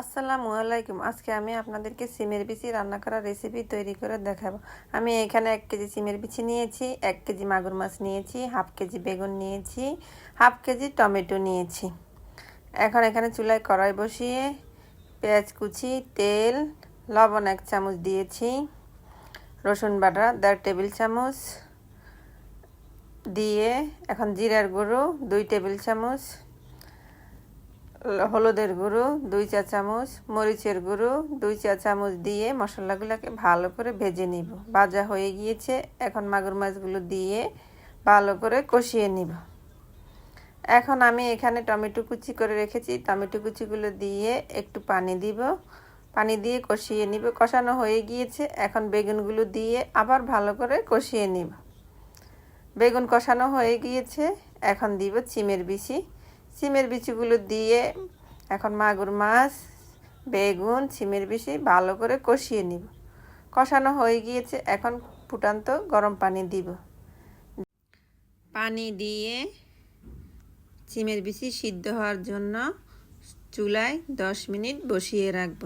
আসসালামু আলাইকুম। আজকে আমি আপনাদেরকে সিমের বিচি রান্না করার রেসিপি তৈরি করে দেখাবো। আমি এখানে এক কেজি সিমের বিচি নিয়েছি, এক কেজি মাগুর মাছ নিয়েছি, হাফ কেজি বেগুন নিয়েছি, হাফ কেজি টমেটো নিয়েছি। এখন এখানে চুলায় কড়াই বসিয়ে পেঁয়াজ কুচি, তেল, লবণ এক চামচ দিয়েছি, রসুন বাটা দেড় টেবিল চামচ, দিয়ে এখন জিরার গুঁড়ো দুই টেবিল চামচ হলুদের গুঁড়ো, দুই চা চামচ, মরিচের গুঁড়ো, দুই চা চামচ দিয়ে মশলাগুলোকে ভালো করে ভেজে নিব। ভাজা হয়ে গিয়েছে, এখন মাগুর মাছগুলো দিয়ে ভালো করে কষিয়ে নিব। এখন আমি এখানে টমেটো কুচি করে রেখেছি। টমেটো কুচিগুলো দিয়ে একটু পানি দিব। পানি দিয়ে কষিয়ে নিব। কষানো হয়ে গিয়েছে। এখন বেগুনগুলো দিয়ে আবার ভালো করে কষিয়ে নিব। বেগুন কষানো হয়ে গিয়েছে। এখন দিব চিমের বিচি। সিমের বিচিগুলো দিয়ে এখন মাগুর মাছ, বেগুন, সিমের বিচি ভালো করে কষিয়ে নিব। কষানো হয়ে গিয়েছে, এখন ফুটান্ত গরম পানি দিব। পানি দিয়ে সিমের বিচি সিদ্ধ হওয়ার জন্য চুলায় দশ মিনিট বসিয়ে রাখব।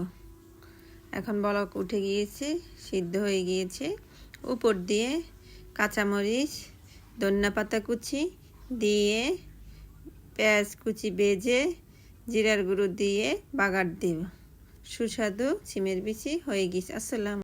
এখন বলক উঠে গিয়েছে, সিদ্ধ হয়ে গিয়েছে। উপর দিয়ে কাঁচামরিচ ধন্যা পাতা কুচি দিয়ে পেঁয়াজ কুচি বেজে জিরার গুঁড়ো দিয়ে বাগার দেব। সুস্বাদু সিমের বিচি হয়ে গেছে। আসসালাম